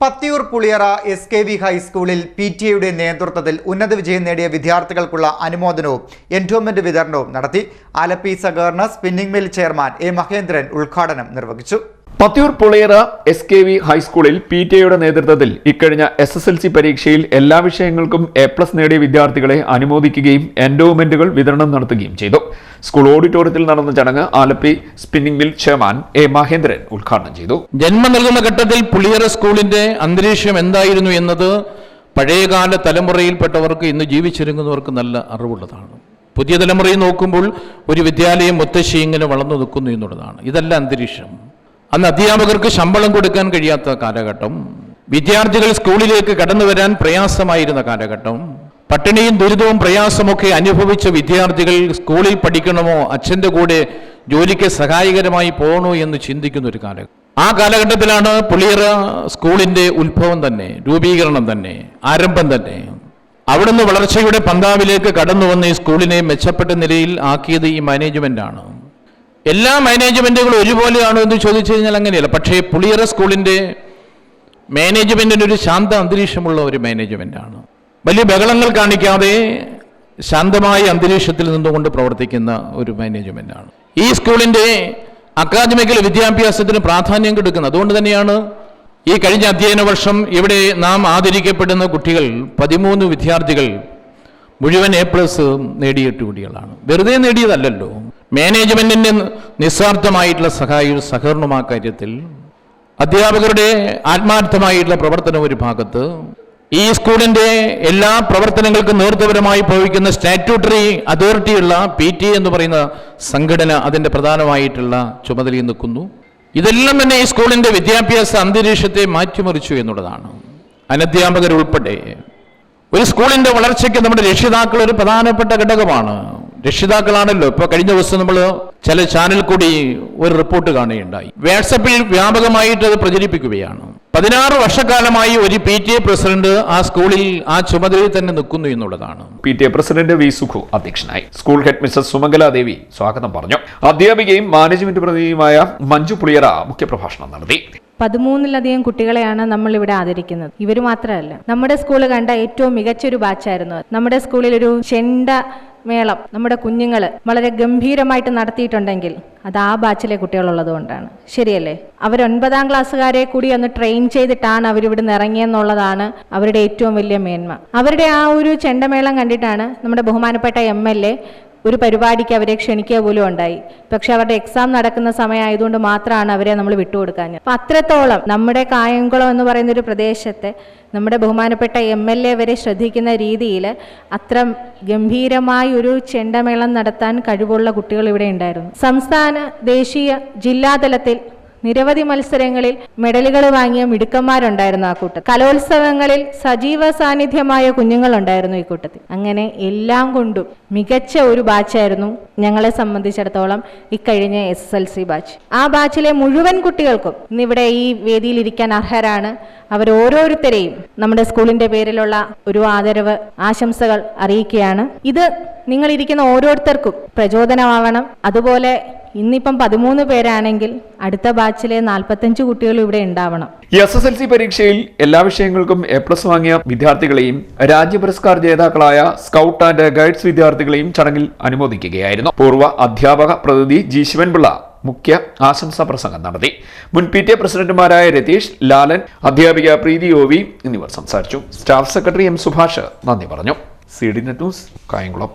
Pathiyoor Puliyara S K V ഹൈസ്കൂളിൽ P T എയുടെ നേതൃത്വത്തിൽ ഉന്നത വിജയം നേടിയ വിദ്യാർത്ഥികൾക്കുള്ള അനുമോദനവും എൻഡോമെന്റ് വിതരണവും നടത്തി. ആലപ്പി സഹകരണ spinning mill chairman A Mahendran ഉദ്ഘാടനം നിർവഹിച്ചു. Pathiyoor Pulayara S K V ഹൈസ്കൂളിൽ പി ടി എയുടെ നേതൃത്വത്തിൽ ഇക്കഴിഞ്ഞ എസ് എസ് എൽ സി പരീക്ഷയിൽ എല്ലാ വിഷയങ്ങൾക്കും എ പ്ലസ് നേടിയ വിദ്യാർത്ഥികളെ അനുമോദിക്കുകയും എൻഡോവ്മെന്റുകൾ വിതരണം നടത്തുകയും ചെയ്തു. സ്കൂൾ ഓഡിറ്റോറിയത്തിൽ നടന്ന ചടങ്ങ് Alleppey spinning mill chairman A Mahendran ഉദ്ഘാടനം ചെയ്തു. ജന്മം നൽകുന്ന ഘട്ടത്തിൽ പുളിയറ സ്കൂളിന്റെ അന്തരീക്ഷം എന്തായിരുന്നു എന്നത് പഴയകാല തലമുറയിൽപ്പെട്ടവർക്ക് ഇന്ന് ജീവിച്ചിരുന്നവർക്ക് നല്ല അറിവുള്ളതാണ്. പുതിയ തലമുറയിൽ നോക്കുമ്പോൾ ഒരു വിദ്യാലയം മുത്തശ്ശി ഇങ്ങനെ വളർന്നു നിൽക്കുന്നു എന്നുള്ളതാണ്. ഇതല്ല അന്തരീക്ഷം. അന്ന് അധ്യാപകർക്ക് ശമ്പളം കൊടുക്കാൻ കഴിയാത്ത കാലഘട്ടം വിദ്യാർത്ഥികൾ സ്കൂളിലേക്ക് കടന്നു വരാൻ പ്രയാസമായിരുന്ന കാലഘട്ടം പട്ടിണിയും ദുരിതവും പ്രയാസമൊക്കെ അനുഭവിച്ച വിദ്യാർത്ഥികൾ സ്കൂളിൽ പഠിക്കണമോ അച്ഛന്റെ കൂടെ ജോലിക്ക് സഹായകരമായി പോകണോ എന്ന് ചിന്തിക്കുന്ന ഒരു കാലഘട്ടം. ആ കാലഘട്ടത്തിലാണ് പുളിയറ സ്കൂളിന്റെ ഉത്ഭവം തന്നെ രൂപീകരണം തന്നെ ആരംഭം തന്നെ. അവിടുന്ന് വളർച്ചയുടെ പന്താവിലേക്ക് കടന്നു വന്ന് ഈ സ്കൂളിനെ മെച്ചപ്പെട്ട നിലയിൽ ആക്കിയത് ഈ മാനേജ്മെന്റാണ് എല്ലാ മാനേജ്മെന്റുകളും ഒരുപോലെയാണോ എന്ന് ചോദിച്ചു കഴിഞ്ഞാൽ അങ്ങനെയല്ല. പക്ഷേ പുളിയറ സ്കൂളിന്റെ മാനേജ്മെന്റിന് ഒരു ശാന്ത അന്തരീക്ഷമുള്ള ഒരു മാനേജ്മെന്റാണ്. വലിയ ബഹളങ്ങൾ കാണിക്കാതെ ശാന്തമായ അന്തരീക്ഷത്തിൽ നിന്നുകൊണ്ട് പ്രവർത്തിക്കുന്ന ഒരു മാനേജ്മെന്റാണ്. ഈ സ്കൂളിന്റെ അക്കാദമിക്കൽ വിദ്യാഭ്യാസത്തിന് പ്രാധാന്യം കൊടുക്കുന്നത് അതുകൊണ്ട് തന്നെയാണ് ഈ കഴിഞ്ഞ അധ്യയന വർഷം ഇവിടെ നാം ആദരിക്കപ്പെടുന്ന കുട്ടികൾ പതിമൂന്ന് വിദ്യാർത്ഥികൾ മുഴുവൻ എ പ്ലസ് നേടിയിട്ട് കുട്ടികളാണ്. വെറുതെ നേടിയതല്ലല്ലോ. മാനേജ്മെന്റിന്റെ നിസ്വാർത്ഥമായിട്ടുള്ള സഹായവും സഹകരണവും ആ കാര്യത്തിൽ അധ്യാപകരുടെ ആത്മാർത്ഥമായിട്ടുള്ള പ്രവർത്തനം ഒരു ഭാഗത്ത് ഈ സ്കൂളിന്റെ എല്ലാ പ്രവർത്തനങ്ങൾക്കും നേതൃത്വപരമായി പ്രവഹിക്കുന്ന സ്റ്റാറ്റ്യൂട്ടറി അതോറിറ്റിയുള്ള പി ടി എന്ന് പറയുന്ന സംഘടന അതിന്റെ പ്രധാനമായിട്ടുള്ള ചുമതലയിൽ നിൽക്കുന്നു. ഇതെല്ലാം തന്നെ ഈ സ്കൂളിന്റെ വിദ്യാഭ്യാസ അന്തരീക്ഷത്തെ മാറ്റിമറിച്ചു എന്നുള്ളതാണ്. അനധ്യാപകരുൾപ്പെടെ ഒരു സ്കൂളിന്റെ വളർച്ചയ്ക്ക് നമ്മുടെ രക്ഷിതാക്കൾ ഒരു പ്രധാനപ്പെട്ട ഘടകമാണ്. രക്ഷിതാക്കളാണല്ലോ. ഇപ്പൊ കഴിഞ്ഞ ദിവസം നമ്മൾ ചില ചാനൽ കൂടി ഒരു റിപ്പോർട്ട് കാണുകയുണ്ടായി. വാട്സപ്പിൽ വ്യാപകമായിട്ട് അത് പ്രചരിപ്പിക്കുകയാണ്. പതിനാറ് വർഷക്കാലമായി ഒരു പി ടി എ പ്രസിഡന്റ് ആ സ്കൂളിൽ ആ ചുമതലയിൽ തന്നെ നിൽക്കുന്നു എന്നുള്ളതാണ്. P T A president V Sukhu അധ്യക്ഷനായി. School head mister Sumangala Devi സ്വാഗതം പറഞ്ഞു. അധ്യാപികയും മാനേജ്മെന്റ് പ്രതിനിധിയുമായ മഞ്ജു പുളിയറ മുഖ്യപ്രഭാഷണം നടത്തി. പതിമൂന്നിലധികം കുട്ടികളെയാണ് നമ്മൾ ഇവിടെ ആദരിക്കുന്നത്. ഇവർ മാത്രമല്ല നമ്മുടെ സ്കൂൾ കണ്ട ഏറ്റവും മികച്ച ഒരു ബാച്ചായിരുന്നു. നമ്മുടെ സ്കൂളിൽ ഒരു ചെണ്ട മേളം നമ്മുടെ കുഞ്ഞുങ്ങൾ വളരെ ഗംഭീരമായിട്ട് നടത്തിയിട്ടുണ്ടെങ്കിൽ അത് ആ ബാച്ചിലെ കുട്ടികളുള്ളത് കൊണ്ടാണ് ശരിയല്ലേ? അവർ ഒൻപതാം ക്ലാസ്സുകാരെ കൂടി ഒന്ന് ട്രെയിൻ ചെയ്തിട്ടാണ് അവരിവിടുന്ന് ഇറങ്ങിയെന്നുള്ളതാണ് അവരുടെ ഏറ്റവും വലിയ മേന്മ. അവരുടെ ആ ഒരു ചെണ്ടമേളം കണ്ടിട്ടാണ് നമ്മുടെ ബഹുമാനപ്പെട്ട എം എൽ എ ഒരു പരിപാടിക്ക് അവരെ ക്ഷണിക്കുക പോലും ഉണ്ടായി. പക്ഷെ അവരുടെ എക്സാം നടക്കുന്ന സമയമായതുകൊണ്ട് മാത്രമാണ് അവരെ നമ്മൾ വിട്ടുകൊടുക്കാൻ. അപ്പം അത്രത്തോളം നമ്മുടെ കായംകുളം എന്ന് പറയുന്ന ഒരു പ്രദേശത്തെ നമ്മുടെ ബഹുമാനപ്പെട്ട എം എൽ എ വരെ ശ്രദ്ധിക്കുന്ന രീതിയിൽ അത്ര ഗംഭീരമായി ഒരു ചെണ്ടമേളം നടത്താൻ കഴിവുള്ള കുട്ടികൾ ഇവിടെ ഉണ്ടായിരുന്നു. സംസ്ഥാന ദേശീയ ജില്ലാതലത്തിൽ നിരവധി മത്സരങ്ങളിൽ മെഡലുകൾ വാങ്ങിയ മിടുക്കന്മാരുണ്ടായിരുന്നു ആ കൂട്ടത്തിൽ. കലോത്സവങ്ങളിൽ സജീവ സാന്നിധ്യമായ കുഞ്ഞുങ്ങളുണ്ടായിരുന്നു ഈ കൂട്ടത്തിൽ. അങ്ങനെ എല്ലാം കൊണ്ടും മികച്ച ഒരു ബാച്ചായിരുന്നു ഞങ്ങളെ സംബന്ധിച്ചിടത്തോളം ഇക്കഴിഞ്ഞ S S L C batch. ആ ബാച്ചിലെ മുഴുവൻ കുട്ടികൾക്കും ഇന്നിവിടെ ഈ വേദിയിൽ ഇരിക്കാൻ അർഹരാണ് അവർ ഓരോരുത്തരെയും നമ്മുടെ സ്കൂളിന്റെ പേരിലുള്ള ഒരു ആദരവ് ആശംസകൾ അറിയിക്കുകയാണ്. ഇത് നിങ്ങൾ ഇരിക്കുന്ന ഓരോരുത്തർക്കും പ്രചോദനമാവണം. അതുപോലെ ഇന്നിപ്പം പതിമൂന്ന് പേരാണെങ്കിൽ അടുത്ത ബാച്ചിലെ നാൽപ്പത്തഞ്ച് കുട്ടികൾ ഇവിടെ ഉണ്ടാവണം. എസ് എസ് എൽ സി പരീക്ഷയിൽ എല്ലാ വിഷയങ്ങൾക്കും എ പ്ലസ് വാങ്ങിയ വിദ്യാർത്ഥികളെയും രാജ്യ പുരസ്കാർ ജേതാക്കളായ സ്കൗട്ട് ആൻഡ് ഗൈഡ്സ് വിദ്യാർത്ഥികളെയും ചടങ്ങിൽ അനുമോദിക്കുകയായിരുന്നു. പൂർവ അധ്യാപക പ്രതിനിധി ജി ശിവൻപിള്ള മുഖ്യ ആശംസാ പ്രസംഗം നടത്തി. മുൻ പി ടി എ പ്രസിഡന്റുമാരായ രതീഷ് ലാലൻ അധ്യാപിക പ്രീതി ഓവി എന്നിവർ സംസാരിച്ചു. സ്റ്റാഫ് സെക്രട്ടറി എം സുഭാഷ് നന്ദി പറഞ്ഞു. C D net news Kayamkulam.